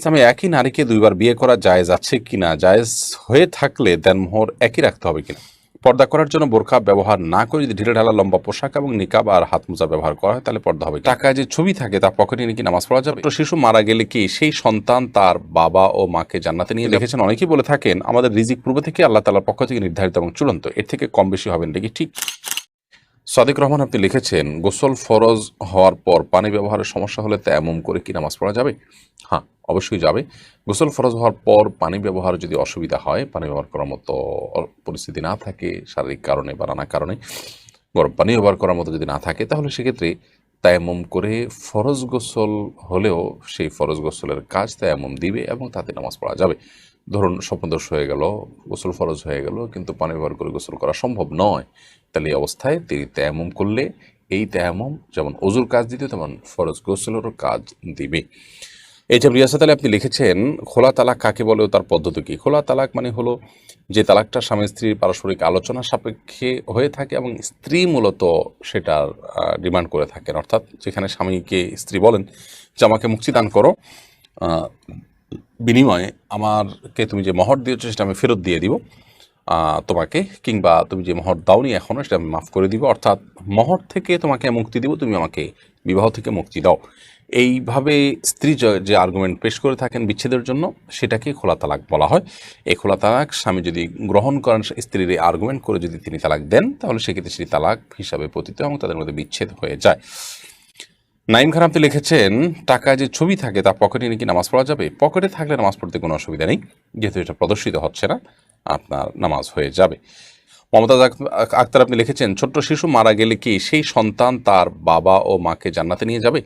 ইসলামে একই নারীকে দুইবার বিয়ে করা জায়েজ আছে কিনা জায়েজ হয়ে থাকলে দেনমোহর একই রাখতে হবে কিনা? পর্দা করার জন্য বোরখা ব্যবহার না করে যদি ঢিলে ঢালা লম্বা পোশাক এবং নিকাব আর হাত মোজা ব্যবহার করা হয় তাহলে পর্দা হবে টাকায় যে ছবি থাকে তা পকেটে নিয়ে কি নামাজ পড়া যাবে? তো শিশু মারা গেলে কি সেই সন্তান তার বাবা ও মাকে জান্নাতে নিয়ে লিখেছেন অনেকেই বলে থাকেন আমাদের রিজিক পূর্ব থেকে আল্লাহ তালার পক্ষ থেকে নির্ধারিত এবং চূড়ান্ত এর থেকে কম বেশি হবেন নাকি ঠিক। সাদিক রহমান আপনি লিখেছেন গোসল ফরজ হওয়ার পর পানি ব্যবহারের সমস্যা হলে তেমন করে কি নামাজ পড়া যাবে? হ্যাঁ। অবশ্যই যাবে। গোসল ফরজ হওয়ার পর পানি ব্যবহার যদি অসুবিধা হয়, পানি ব্যবহার করার মতো পরিস্থিতি না থাকে, শারীরিক কারণে বা নানা কারণে, গরম পানি ব্যবহার করার মতো যদি না থাকে, তাহলে সেক্ষেত্রে তায়াম্মম করে ফরজ গোসল হলেও সেই ফরজ গোসলের কাজ তায়াম্মম দিবে এবং তাতে নামাজ পড়া যাবে। ধরুন স্বপ্নদোষ হয়ে গেল, গোসল ফরজ হয়ে গেল, কিন্তু পানি ব্যবহার করে গোসল করা সম্ভব নয়, তাহলে এই অবস্থায় তিনি তায়াম্মম করলে এই তায়াম্মম যেমন অজুর কাজ দিতে তেমন ফরজ গোসলেরও কাজ দিবে। এই যে রিয়াসাত আলী আপনি লিখেছেন, খোলা তালাক কাকে বলে তার পদ্ধতি কি? খোলা তালাক মানে হলো যে তালাকটা স্বামী স্ত্রীর পারস্পরিক আলোচনা সাপেক্ষে হয়ে থাকে এবং স্ত্রী মূলত সেটার ডিমান্ড করে থাকেন। অর্থাৎ যেখানে স্বামীকে স্ত্রী বলেন যে, আমাকে মুক্তি দান করো। বিনিময়ে আমারকে তুমি যে মহর দিয়েছ সেটা আমি ফেরত দিয়ে দিব। তোমাকে কিংবা তুমি যে মহর দাওনি এখনও সেটা আমি মাফ করে দিব। অর্থাৎ মহর থেকে তোমাকে মুক্তি দিব, তুমি আমাকে বিবাহ থেকে মুক্তি দাও। এইভাবে স্ত্রী যে- আর্গুমেন্ট পেশ করে থাকেন বিচ্ছেদের জন্য, সেটাকে খোলা তালাক বলা হয়। এই খোলা তালাক স্বামী যদি গ্রহণ করেন, স্ত্রীর এই আর্গুমেন্ট করে যদি তিনি তালাক দেন, তাহলে সেক্ষেত্রে সেটি তালাক হিসাবে পতিত এবং তাদের মধ্যে বিচ্ছেদ হয়ে যায়। নাইম খান আপনি লিখেছেন টাকা যে ছবি থাকে তা পকেটে নাকি নামাজ পড়া যাবে? পকেটে থাকলে নামাজ পড়তে কোনো অসুবিধা নেই, যেহেতু এটা প্রদর্শিত হচ্ছে না, আপনার নামাজ হয়ে যাবে। মমতাজ আক্তার আপনি লিখেছেন, ছোট্ট শিশু মারা গেলে কি সেই সন্তান তার বাবা ও মাকে জান্নাতে নিয়ে যাবে?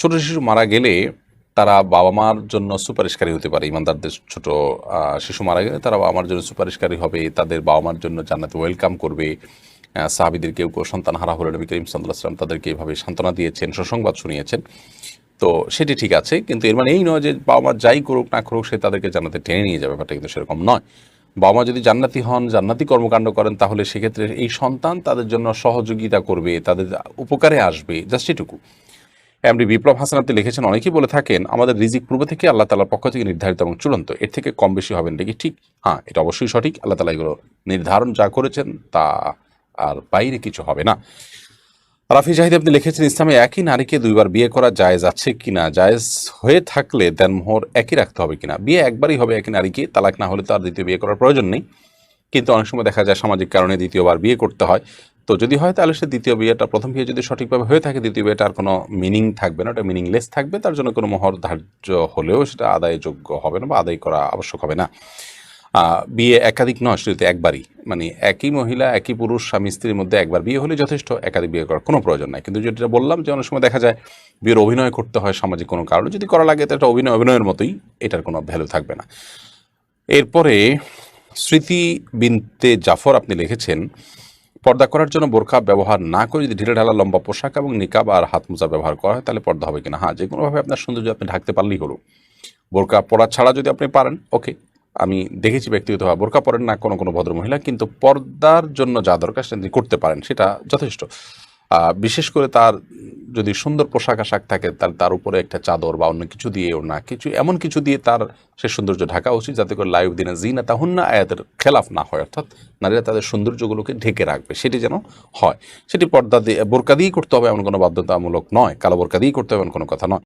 ছোট শিশু মারা গেলে তারা বাবা মার জন্য সুপারিশকারী হতে পারে, ইমানদারদের ছোট শিশু মারা গেলে তারা বাবা মার জন্য সুপারিশকারী হবে, তাদের বাবা মার জন্য জান্নাতে ওয়েলকাম করবে সাহাবিদের কেউ কেউ সন্তান হারা হলে, নবী করিম সাল্লাহ সাল্লাম তাদেরকে এভাবে সান্ত্বনা দিয়েছেন, সুসংবাদ শুনিয়েছেন। তো সেটি ঠিক আছে, কিন্তু এর মানে এই নয় যে বাবা মা যাই করুক না করুক সে তাদেরকে জান্নাতে টেনে নিয়ে যাবে, ব্যাপারটা কিন্তু সেরকম নয়। বাবা মা যদি জান্নাতি হন, জান্নাতি কর্মকাণ্ড করেন, তাহলে সেক্ষেত্রে এই সন্তান তাদের জন্য সহযোগিতা করবে, তাদের উপকারে আসবে, জাস্ট এটুকু। এমনি বিপ্লব হাসান আপনি লিখেছেন, অনেকেই বলে থাকেন, আমাদের রিজিক পূর্ব থেকে আল্লাহ তালার পক্ষ থেকে নির্ধারিত এবং চূড়ান্ত। এর থেকে কম বেশি হবেন নাকি? ঠিক হ্যাঁ এটা অবশ্যই সঠিক। আল্লাহ তালা এগুলো নির্ধারণ যা করেছেন তা আর বাইরে কিছু হবে না। রাফি জাহিদ, আপনি লিখেছেন, ইসলামে একই নারীকে দুইবার বিয়ে করা জায়েজ আছে কিনা? জায়েজ হয়ে থাকলে দেনমোহর একই রাখতে হবে কিনা? বিয়ে একবারই হবে একই নারীকে, তালাক না হলে তো আর দ্বিতীয় বিয়ে করার প্রয়োজন নেই। কিন্তু অনেক সময় দেখা যায়, সামাজিক কারণে দ্বিতীয়বার বিয়ে করতে হয়। তো যদি হয় তাহলে সে দ্বিতীয় বিয়েটা, প্রথম বিয়ে যদি সঠিকভাবে হয়ে থাকে, দ্বিতীয় বিয়েটার কোনো মিনিং থাকবে না, ওটা মিনিংলেস থাকবে, তার জন্য কোনো মোহর ধার্য হলেও সেটা আদায়যোগ্য হবে না বা আদায় করা আবশ্যক হবে না। বিয়ে একাধিক নয় সেটা একবারই। মানে একই মহিলা, একই পুরুষ, স্বামী, স্ত্রীর মধ্যে একবার বিয়ে হলে যথেষ্ট, একাধিক বিয়ে করার কোনো প্রয়োজন নাই। কিন্তু যেটা বললাম যে অনেক সময় দেখা যায় বিয়ের অভিনয় করতে হয় সামাজিক কোনো কারণে, যদি করা লাগে তো এটা অভিনয়, অভিনয়ের মতোই এটার কোনো ভ্যালু থাকবে না। এরপরে স্মৃতি বিনতে জাফর আপনি লিখেছেন পর্দা করার জন্য বোরখা ব্যবহার না করে যদি ঢিলে ঢালা লম্বা পোশাক এবং নিকাব আর হাত মোজা ব্যবহার করা হয়, তাহলে পর্দা হবে কিনা? হ্যাঁ যে কোনোভাবে আপনার সৌন্দর্য আপনি ঢাকতে পারলেই হলো। বোরকা পরা ছাড়া যদি আপনি পারেন, ওকে, আমি দেখেছি ব্যক্তিগতভাবে বোরকা পরেন না কোনো কোনো ভদ্র মহিলা কিন্তু পর্দার জন্য যা দরকার সেটা করতে পারেন, সেটা যথেষ্ট। বিশেষ করে তার যদি সুন্দর পোশাক আশাক থাকে, তার তার উপরে একটা চাদর বা অন্য কিছু দিয়ে না কিছু, এমন কিছু দিয়ে তার সে সৌন্দর্য ঢাকা উচিত যাতে করে লাইভ দিনে জিনা তাহুন না আয়াতের খেলাফ না হয়। অর্থাৎ নারীরা তাদের সৌন্দর্যগুলোকে ঢেকে রাখবে, সেটি যেন হয়। সেটি পর্দা দিয়ে, বোরকা দিয়েই করতে হবে এমন কোনো বাধ্যতামূলক নয়, কালো বোরকা দিয়েই করতে হবে এমন কোনো কথা নয়।